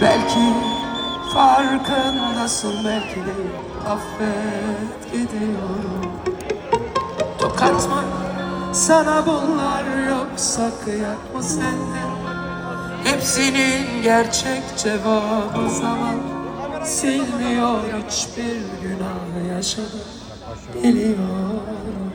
belki farkındasın belki de affet gidiyorum. Tokat mı sana bunlar yoksa kıyak mı sende Hepsinin gerçek cevabı zaman Silmiyor hiçbir günah yaşadım Biliyorum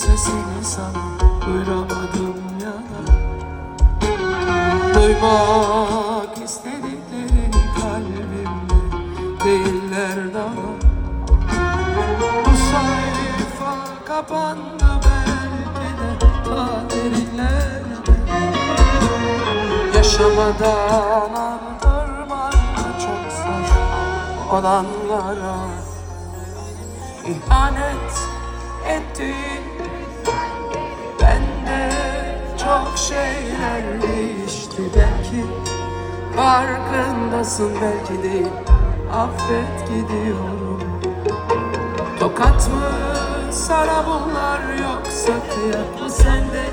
sesini sana duyuramadım ya. Duymak istediklerin kalbimde değiller daha. Bu sayfa kapandı belki de ta derinlerde Yaşamadan da çok zor. Olanlara İhanet ettin Bende çok şeyler değişti. Belki Farkındasın belki değil. Affet gidiyorum. Tokat mı sana bunlar yoksa kıyak mı sende?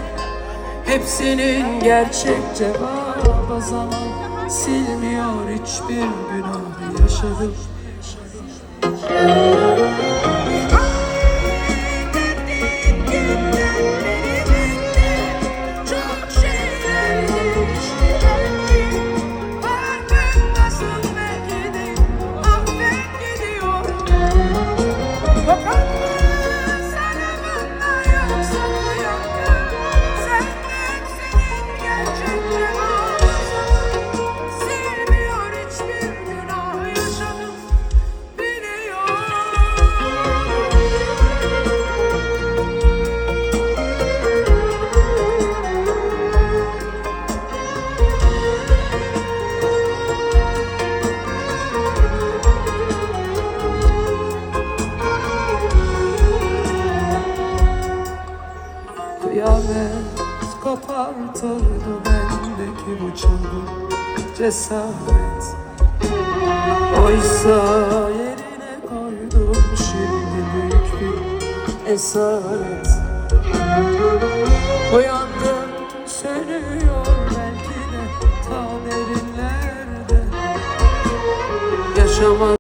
Hepsinin gerçek cevabı zaman Silmiyor. Hiçbir günah yaşadım. Çok kopartırdı bendeki bu çılgın cesaret. Oysa yerine koydum şimdi büyük bir esaret. Uyandım sönüyor belki de ta derinlerde Yaşama